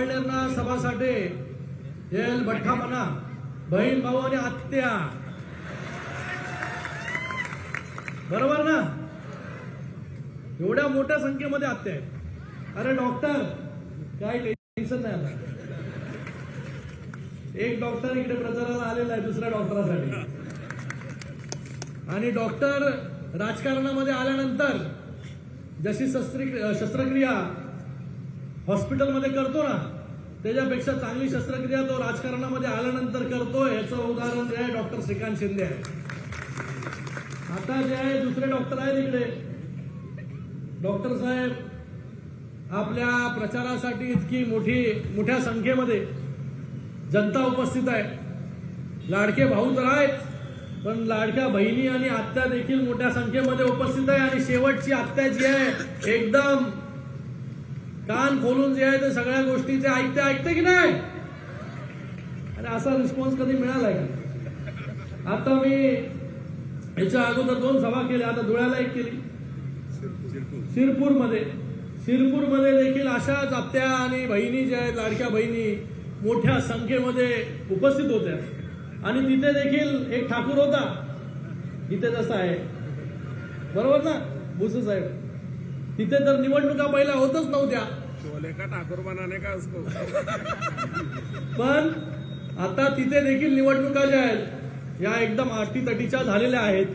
सावळनेरना सभासाठी L भठ्ठा बहीण भाऊ आणि आत्या. बरोबर ना? एवढ्या मोठ्या संख्येमध्ये आत्या आहेत. अरे डॉक्टर काय टेन्शन नाही आता. एक डॉक्टर इकडे प्रचाराला आलेला आहे दुसऱ्या डॉक्टरासाठी. आणि डॉक्टर राजकारणामध्ये आल्यानंतर जशी शस्त्रक्रिया हॉस्पिटलमध्ये करतो ना त्याच्यापेक्षा चांगली शस्त्रक्रिया तो राजकारणामध्ये आल्यानंतर करतो याचं उदाहरण जे आहे डॉक्टर श्रीकांत शिंदे आहे. आता जे आहे दुसरे डॉक्टर आहेत इकडे. डॉक्टर साहेब आपल्या प्रचारासाठी इतकी मोठी मोठ्या संख्येमध्ये जनता उपस्थित आहे. लाडके भाऊ तर आहेत पण लाडक्या बहिणी आणि आत्या देखील मोठ्या संख्येमध्ये उपस्थित आहे आणि शेवटची आत्या जी आहे एकदम कान खोलून जे आहे ते सगळ्या गोष्टी ते ऐकते ऐकते की नाही? आणि असा रिस्पॉन्स कधी मिळालाय का? आता मी याच्या अगोदर दोन सभा केल्या आता धुळ्याला एक केली. शिरपूरमध्ये. शिरपूरमध्ये देखील अशाच आत्या आणि बहिणी ज्या आहेत लाडक्या बहिणी मोठ्या संख्येमध्ये उपस्थित होत्या. आणि तिथे देखील एक ठाकूर होता. इथे जसा आहे. बरोबर ना? भुसे साहेब. तिथे तर निवडणुका पहिल्या होतच नव्हत्या. शोले का ठाकुर बनाने का पण आता तिथे देखील निवडणुका ज्या आहेत या एकदम आटीतटीच्या झालेल्या आहेत.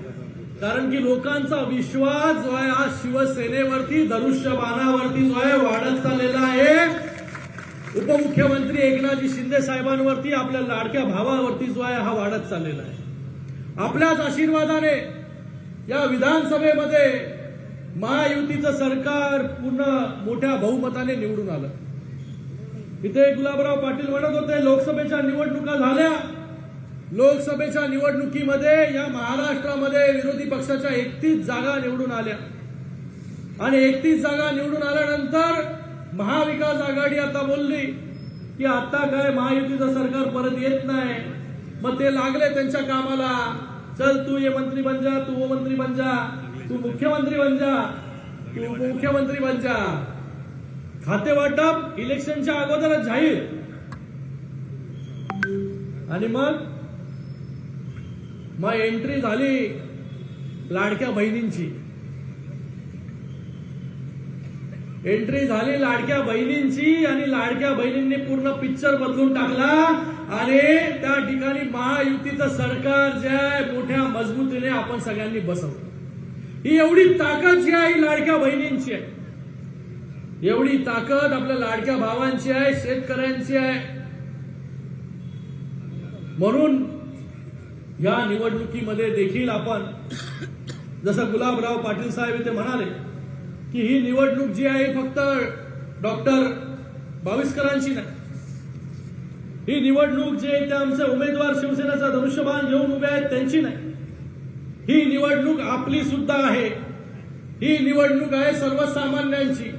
कारण की लोकांचा विश्वास जो आहे हा शिवसेनेवरती धनुष्यबाणावरती जो आहे वाढत चाललेला आहे. उपमुख्यमंत्री एकनाथजी शिंदे साहेबांवरती आपल्या लाडक्या भावावरती जो आहे हा वाढत चाललेला आहे. आपल्याच आशीर्वादाने या विधानसभेमध्ये महायुतीचं सरकार पूर्ण मोठ्या बहुमताने निवडून आलं. इथे गुलाबराव पाटील म्हणत होते लोकसभेच्या निवडणुका झाल्या. लोकसभेच्या निवडणुकीमध्ये या महाराष्ट्रामध्ये विरोधी पक्षाच्या एकतीस जागा निवडून आल्या. आणि एकतीस जागा निवडून आल्यानंतर महाविकास आघाडी आता बोलली की आता काय महायुतीचं सरकार परत येत नाही. मग ते लागले त्यांच्या कामाला. चल तू ये मंत्री बन जा तू वो मंत्री बन जा. तू मुख्यमंत्री बन जा. तू मुख्यमंत्री बन जा. खाते वाटप इलेक्शनच्या अगोदरच जाहीर. आणि मग? मग एंट्री झाली लाडक्या बहिणींची. एंट्री झाली लाडक्या बहिणींची आणि लाडक्या बहिणींनी पूर्ण पिक्चर बदलून टाकला. आणि त्या ठिकाणी महायुतीचं सरकार जे आहे मोठ्या मजबूतीने आपण सगळ्यांनी बसवलं. ही एवढी ताकद जी आहे ही लाडक्या बहिणींची आहे. एवढी ताकद आपल्या लाडक्या भावांची आहे शेतकऱ्यांची आहे. म्हणून या निवडणुकीमध्ये देखील आपण जसं गुलाबराव पाटील साहेब इथे म्हणाले की ही निवडणूक जी आहे फक्त डॉक्टर बावीसकरांची नाही. ही निवडणूक जे ते आमचे उमेदवार शिवसेनेचा धनुष्यबाण घेऊन उभे आहेत त्यांची नाही. ही निवडणूक आपली सुद्धा आहे. ही निवडणूक आहे सर्वसामान्यांची.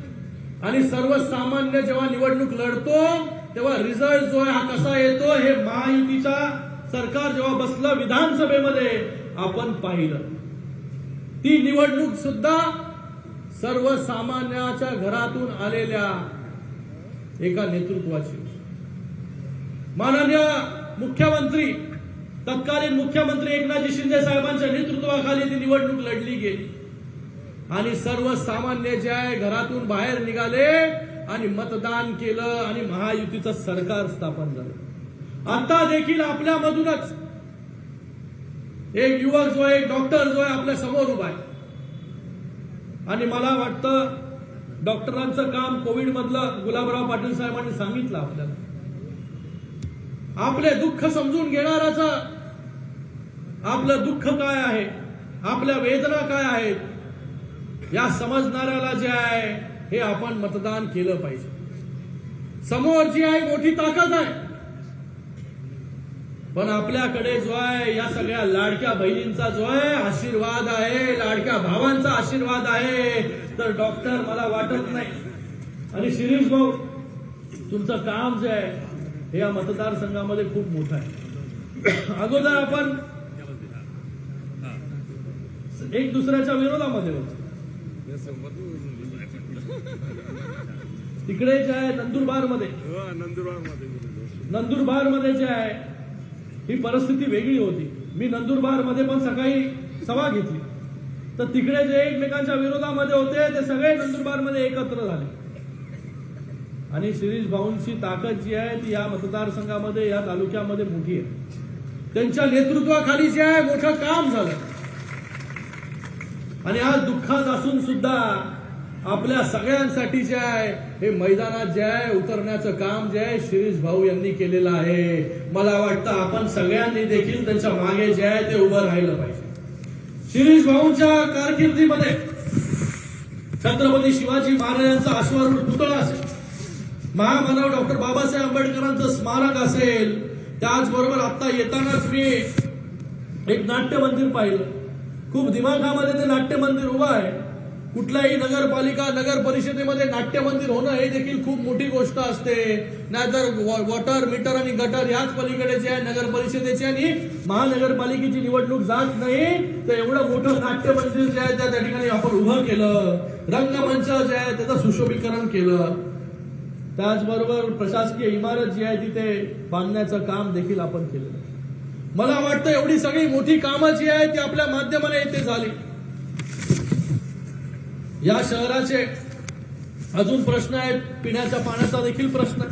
आणि सर्वसामान्य जेव्हा निवडणूक लढतो तेव्हा रिझल्ट जो आहे हा कसा येतो हे महायुतीचा सरकार जेव्हा बसलं विधानसभेमध्ये आपण पाहिलं. ती निवडणूक सुद्धा सर्वसामान्याच्या घरातून आलेल्या एका नेतृत्वाची. माननीय मुख्यमंत्री तत्कालीन मुख्यमंत्री एकनाथजी शिंदे साहेबांच्या नेतृत्वाखाली ती निवडणूक लढली गेली. आणि सर्वसामान्य जे आहे घरातून बाहेर निघाले आणि मतदान केलं आणि महायुतीचं सरकार स्थापन झालं. आता देखील आपल्यामधूनच एक युवक जो आहे एक डॉक्टर जो आहे आपल्यासमोर उभा आहे. आणि मला वाटतं डॉक्टरांचं काम कोविड मधलं गुलाबराव पाटील साहेबांनी सांगितलं आपल्याला. आपले दुःख समजून घेणाराचं आपलं दुःख काय आहे? आपल्या वेदना काय आहेत? या समजणाऱ्याला जे आहे हे आपण मतदान केलं पाहिजे. समोर जी आहे मोठी ताकद आहे. पण आपल्याकडे जो आहे या सगळ्या लाडक्या बहिणींचा जो आहे आशीर्वाद आहे लाडक्या भावांचा आशीर्वाद आहे तर डॉक्टर मला वाटत नाही. आणि शिरीष भाऊ तुमचं काम जे आहे हे या मतदारसंघामध्ये खूप मोठं आहे. अगोदर आपण एक दुसऱ्याच्या विरोधामध्ये होतो. तिकडे जे आहे नंदुरबारमध्ये हो नंदुरबारमध्ये गेलेलो. नंदुरबारमध्ये जे आहे ही परिस्थिती वेगळी होती. मी नंदुरबारमध्ये पण सकाळी सभा घेतली. तर तिकडे जे एकमेकांच्या विरोधामध्ये होते ते सगळे नंदुरबारमध्ये एकत्र झाले. आणि शिरीष भाऊंची ताकद जी आहे ती या मतदारसंघामध्ये या तालुक्यामध्ये मोठी आहे. त्यांच्या नेतृत्वाखाली जे आहे मोठं काम झालं. आणि आज दुःखात असून सुद्धा आपल्या सगळ्यांसाठी जे आहे हे मैदानात जे आहे उतरण्याचं काम जे आहे शिरीष भाऊ यांनी केलेलं आहे. मला वाटतं आपण सगळ्यांनी देखील त्यांच्या मागे जे आहे ते उभं राहिलं पाहिजे. शिरीष भाऊंच्या कारकिर्दीमध्ये छत्रपती शिवाजी महाराजांचा अश्वारूढ पुतळा असेल. महामानव डॉक्टर बाबासाहेब आंबेडकरांचं स्मारक असेल त्याचबरोबर आता येतानाच मी एक नाट्य मंदिर पाहिलं. खूप दिमागामध्ये ते नाट्य मंदिर उभं आहे. कुठल्याही नगरपालिका नगर परिषदेमध्ये नाट्य मंदिर होणं हे देखील खूप मोठी गोष्ट असते. नाहीतर वॉटर मीटर आणि गटर याच पलीकडेचे आहे नगर परिषदेची आणि महानगरपालिकेची निवडणूक जात नाही तर एवढं मोठं नाट्य मंदिर जे आहे त्या ठिकाणी आपण उभं केलं. रंगमंच जे आहे त्याचं सुशोभीकरण केलं. त्याचबरोबर प्रशासकीय इमारत जी आहे तिथे बांधण्याचं काम देखील आपण केलेलं आहे. मला वाटतं एवढी सगळी मोठी कामं जी आहेत ती आपल्या माध्यमाने इथे झाली. या शहराचे अजून प्रश्न आहेत पिण्याच्या पाण्याचा देखील प्रश्न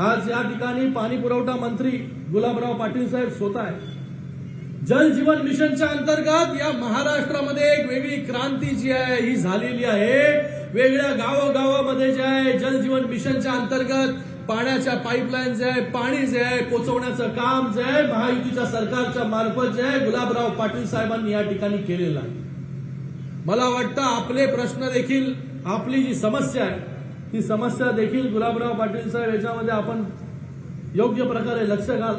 आज या ठिकाणी पाणी पुरवठा मंत्री गुलाबराव पाटील साहेब स्वतः आहे जल जीवन मिशनच्या अंतर्गत या महाराष्ट्रामध्ये एक वेगळी क्रांती जी आहे ही झालेली आहे. वेगळ्या गावोगावामध्ये जे आहे जलजीवन मिशनच्या अंतर्गत पाण्याच्या पाईपलाईन जे आहे पाणी जे आहे पोचवण्याचं काम जे आहे महायुतीच्या सरकारच्या मार्फत जे आहे गुलाबराव पाटील साहेबांनी या ठिकाणी केलेलं आहे. मला वाटतं आपले प्रश्न देखील आपली जी समस्या आहे ती समस्या देखील गुलाबराव पाटील साहेब याच्यामध्ये आपण योग्य प्रकारे लक्ष घाल.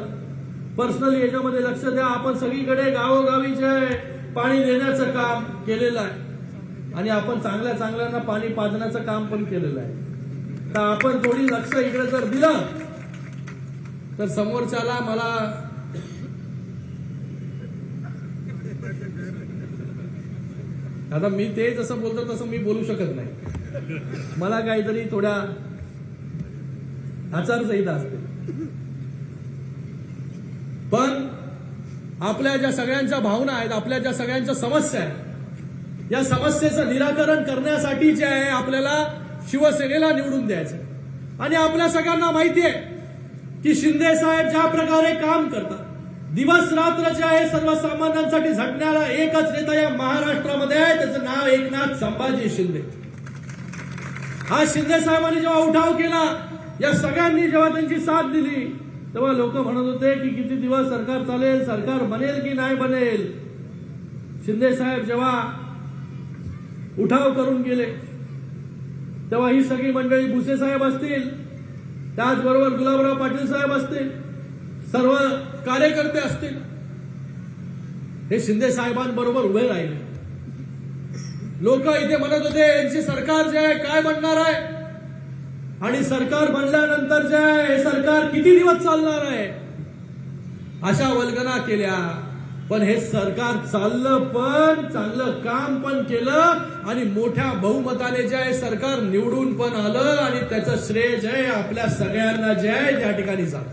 पर्सनली याच्यामध्ये लक्ष द्या. आपण सगळीकडे गावोगावी जे आहे पाणी देण्याचं काम केलेलं आहे. आणि आपण चांगल्या चांगल्यांना पाणी पाजण्याचं काम पण केलेलं आहे. तर आपण थोडी लक्ष इकडे जर दिलं तर समोरच्याला मला आता मी ते जसं बोलतो तसं मी बोलू शकत नाही. मला काहीतरी थोड्या आचारसंहिता असते पण आपल्या ज्या सगळ्यांच्या भावना आहेत आपल्या ज्या सगळ्यांच्या समस्या आहेत या समस्येचं निराकरण करण्यासाठी जे आहे आपल्याला शिवसेनेला निवडून द्यायचं आणि आपल्या सगळ्यांना माहिती आहे की शिंदे साहेब ज्या प्रकारे काम करतात दिवस रात्र जे आहे सर्वसामान्यांसाठी झटणारा एकच नेता या महाराष्ट्रामध्ये आहे त्याचं नाव एकनाथ संभाजी शिंदे. हा शिंदे साहेबांनी जेव्हा उठाव केला या सगळ्यांनी जेव्हा त्यांची साथ दिली तेव्हा लोक म्हणत होते की किती दिवस सरकार चालेल सरकार बनेल की नाही बनेल? शिंदे साहेब जेव्हा उठाव करून गेले. तेव्हा ही सगळी मंडळी भुसे साहेब असतील त्याचबरोबर गुलाबराव पाटील साहेब असतील सर्व कार्यकर्ते असतील. हे शिंदे साहेबांबरोबर उभे राहिले. लोक इथे म्हणत होते यांची सरकार जे आहे काय म्हणणार आहे? आणि सरकार बनल्यानंतर जे आहे हे सरकार किती दिवस चालणार आहे? अशा वल्गना केल्या. पण हे सरकार चाललं पण चांगलं काम पण केलं आणि मोठ्या बहुमताने जे आहे सरकार निवडून पण आलं आणि त्याचं श्रेय जे आहे आपल्या सगळ्यांना जे आहे त्या ठिकाणी जात.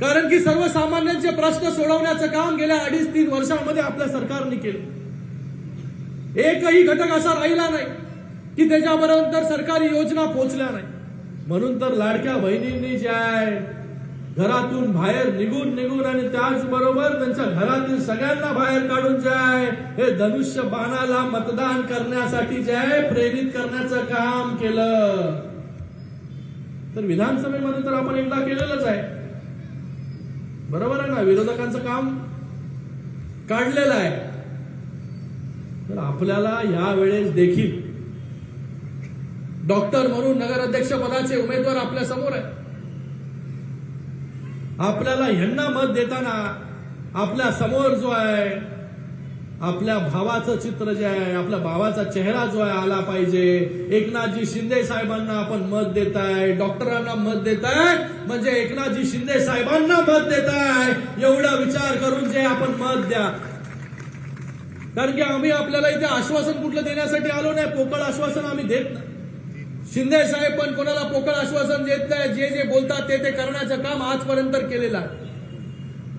कारण की सर्वसामान्यांचे प्रश्न सोडवण्याचं काम गेल्या अडीच तीन वर्षांमध्ये आपल्या सरकारने केलं. एकही घटक असा राहिला नाही की त्याच्याबरोबर सरकारी योजना पोहोचल्या नाही. म्हणून तर लाडक्या बहिणींनी जे आहे घरातून बाहेर निघून निघून आणि त्याचबरोबर त्यांच्या घरातील सगळ्यांना बाहेर काढून जे आहे हे धनुष्य बाणाला मतदान करण्यासाठी जे आहे प्रेरित करण्याचं काम केलं. तर विधानसभेमध्ये तर आपण एकदा केलेलंच आहे. बरोबर आहे ना? विरोधकांचं काम काढलेलं आहे. तर आपल्याला या वेळेस देखील डॉक्टर म्हणून नगराध्यक्ष पदाचे उमेदवार आपल्यासमोर आहे आपल्याला ह्यांना मत देताना आपल्यासमोर जो आहे आपल्या भावाचं चित्र जे आहे आपल्या भावाचा चेहरा जो आहे आला पाहिजे. एकनाथजी शिंदे साहेबांना आपण मत देताय डॉक्टरांना मत देताय म्हणजे एकनाथजी शिंदे साहेबांना मत देताय एवढा विचार करून जे आपण मत द्या. कारण की आम्ही आपल्याला इथे आश्वासन कुठलं देण्यासाठी आलो नाही पोकळ आश्वासन आम्ही देत नाही. शिंदे साहेब पण कोणाला पोकळ आश्वासन देत नाही. जे जे बोलतात ते ते करण्याचं काम आजपर्यंत केलेलं आहे.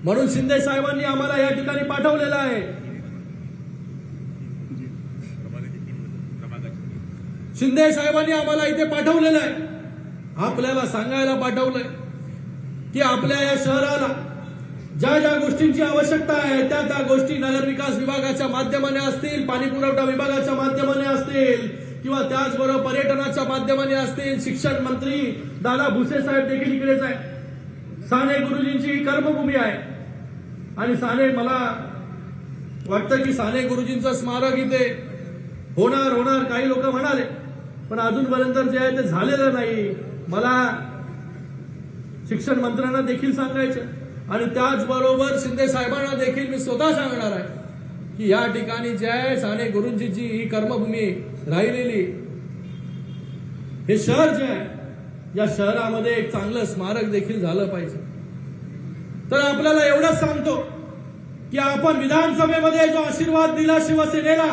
म्हणून शिंदे साहेबांनी आम्हाला या ठिकाणी पाठवलेलं आहे. शिंदे साहेबांनी आम्हाला इथे पाठवलेलं आहे. आपल्याला सांगायला पाठवलंय की आपल्या या शहराला ज्या ज्या गोष्टींची आवश्यकता आहे त्या त्या गोष्टी नगर विकास विभागाच्या माध्यमाने असतील पाणी पुरवठा विभागाच्या माध्यमाने असतील किंवा त्याचबरोबर पर्यटनाच्या माध्यमाने असतील शिक्षण मंत्री दादा भुसे साहेब देखील इकडेच आहे साने गुरुजींची ही कर्मभूमी आहे. आणि साने मला वाटतं की साने गुरुजींचं स्मारक इथे होणार होणार काही लोक म्हणाले पण अजूनपर्यंत जे आहे ते झालेलं नाही. मला शिक्षण मंत्र्यांना देखील सांगायचं आणि त्याचबरोबर शिंदे साहेबांना देखील मी स्वतः सांगणार आहे. की या ठिकाणी जे आहे साने गुरुजीची ही कर्मभूमी राहिलेली. हे शहर जे आहे या शहरामध्ये एक चांगलं स्मारक देखील झालं पाहिजे. तर आपल्याला एवढंच सांगतो की आपण विधानसभेमध्ये जो आशीर्वाद दिला शिवसेनेला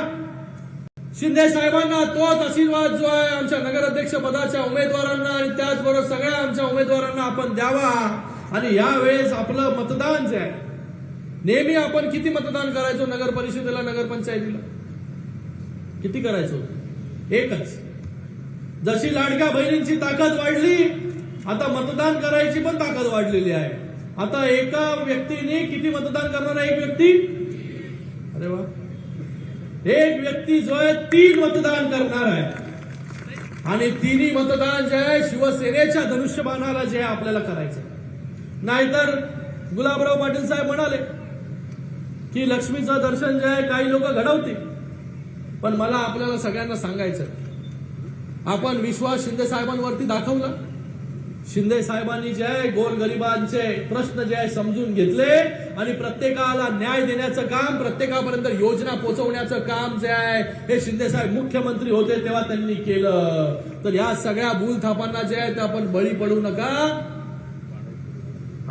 शिंदे साहेबांना तोच आशीर्वाद जो आहे आमच्या नगराध्यक्ष पदाच्या उमेदवारांना आणि त्याचबरोबर सगळ्या आमच्या उमेदवारांना आपण द्यावा. आणि यावेळेस आपलं मतदान जे आहे नेहमी आपण किती मतदान करायचो नगर परिषदेला नगरपंचायतीला किती करायचो? एकच. जशी लाडक्या बहिणींची ताकद वाढली आता मतदान करायची पण ताकद वाढलेली आहे. आता एका व्यक्तीने किती मतदान करणार आहे? एक व्यक्ती? अरे वा. एक व्यक्ती जो आहे तीन मतदान करणार आहे. आणि तिन्ही मतदान जे आहे शिवसेनेच्या धनुष्यबाणाला जे आहे आपल्याला करायचं नाहीतर गुलाबराव पाटील साहेब म्हणाले की लक्ष्मीचं दर्शन जे आहे काही लोक घडवतील. पण मला आपल्याला सगळ्यांना सांगायचं आपण विश्वास शिंदे साहेबांवरती दाखवला. शिंदे साहेबांनी जे आहे गोरगरिबांचे प्रश्न जे आहे समजून घेतले आणि प्रत्येकाला न्याय देण्याचं काम प्रत्येकापर्यंत योजना पोहोचवण्याचं काम जे आहे हे शिंदे साहेब मुख्यमंत्री होते तेव्हा त्यांनी केलं. तर या सगळ्या भूलथापांना जे आहे ते आपण बळी पडू नका.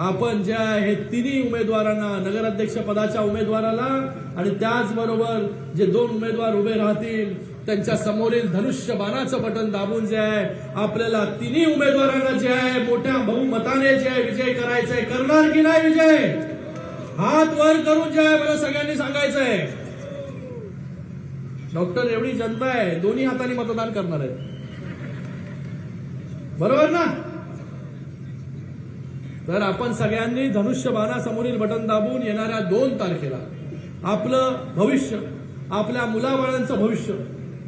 आपण जे आहे हे तिन्ही उमेदवारांना नगराध्यक्ष पदाच्या उमेदवाराला आणि त्याचबरोबर जे दोन उमेदवार उभे राहतील त्यांच्या समोरील धनुष्य बाणाचं बटन दाबून जे आहे आपल्याला तिन्ही उमेदवारांना जे आहे मोठ्या बहुमताने जे आहे विजय करायचा आहे करणार की नाही विजय? हात वर करून जे आहे मला सगळ्यांनी सांगायचं आहे डॉक्टर एवढी जनता आहे दोन्ही हाताने मतदान करणार आहे बरोबर ना? तर आपण सगळ्यांनी धनुष्य बाणासमोरील बटन दाबून येणाऱ्या दोन तारखेला आपलं भविष्य आपल्या मुलाबाळांचं भविष्य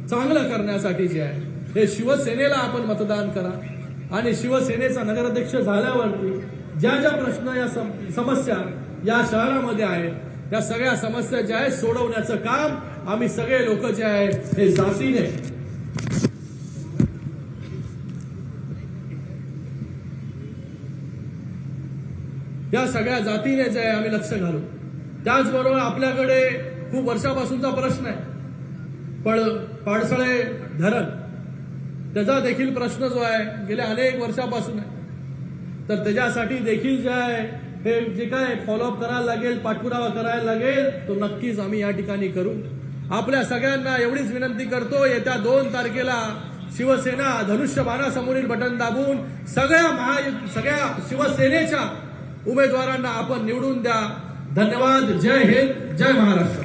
चांगलं करण्यासाठी जे आहे हे शिवसेनेला आपण मतदान करा. आणि शिवसेनेचा नगराध्यक्ष झाल्यावरती ज्या ज्या प्रश्न या सम- समस्या या शहरामध्ये आहेत त्या सगळ्या समस्या ज्या आहेत सोडवण्याचं काम आम्ही सगळे लोक जे आहेत हे जातीने या सगळ्या जातीने जे आहे आम्ही लक्ष घालू त्याचबरोबर आपल्याकडे खूप वर्षापासूनचा प्रश्न आहे. पड पाडसळे धरण त्याचा देखील प्रश्न जो आहे गेल्या अनेक वर्षापासून आहे. तर त्याच्यासाठी देखील जे आहे हे जे काय फॉलोअप करायला लागेल पाठपुरावा करायला लागेल तो नक्कीच आम्ही या ठिकाणी करू. आपल्या सगळ्यांना एवढीच विनंती करतो येत्या दोन तारखेला शिवसेना धनुष्य बाणासमोरील बटन दाबून सगळ्या महा सगळ्या शिवसेनेच्या उमेदवारांना आपण निवडून द्या. धन्यवाद. जय हिंद. जय महाराष्ट्र.